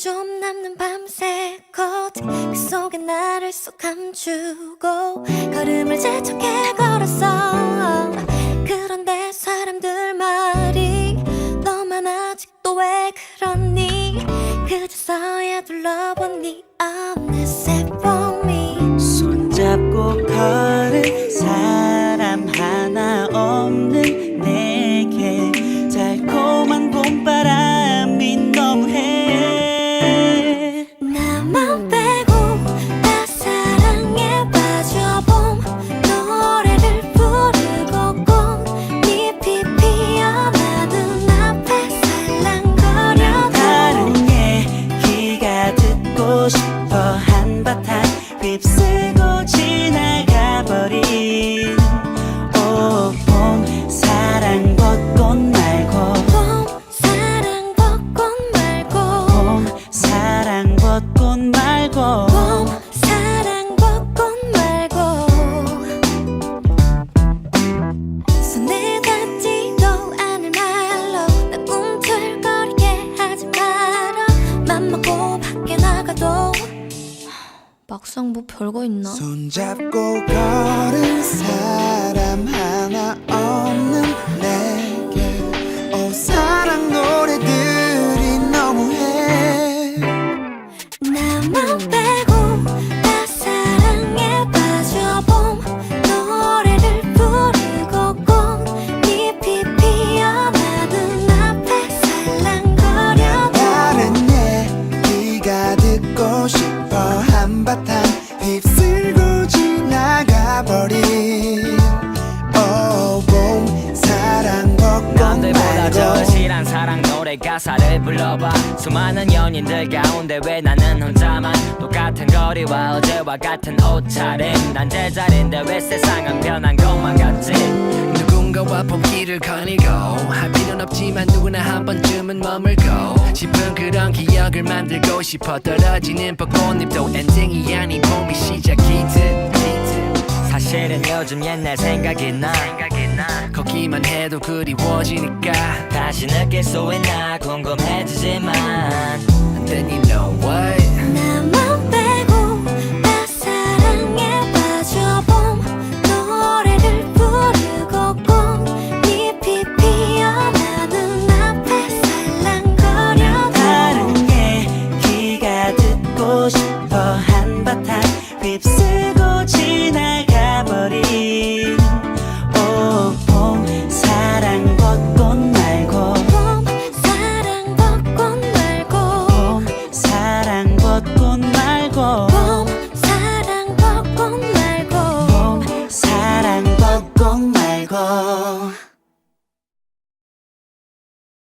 좀 남는 밤새 컷그 속에 나를 쏙 감추고 걸음을 재촉해 걸었어. 그런데 사람들 말이 너만 아직도 왜 그러니? 그저서야 둘러본 네 어느새 봄이 손잡고 걸 막상 뭐 별거 있나? 손잡고 걸은 사람 하나 실한 사랑 노래 가사를 불러봐. 수많은 연인들 가운데 왜 나는 혼자만? 똑같은 거리와 어제와 같은 옷차림. 난 제자리인데 왜 세상은 변한 것만 같지? 누군가와 봄길을 거니고 할 필요는 없지만 누구나 한 번쯤은 머물고 싶은 그런 기억을 만들고 싶어 떨어지는 벚꽃잎도 엔딩이 아닌 봄이 시작이듯 사실은 요즘 옛날 생각이 나 걷기만 해도 그리워지니까 다시 느낄 수 있나 궁금해지지만 then you know what? 나만 빼고 다 사랑에 빠져 봄. 노래를 부르고 꽃잎이 피어나 눈앞에 살랑거려 다른 얘기가 듣고 싶어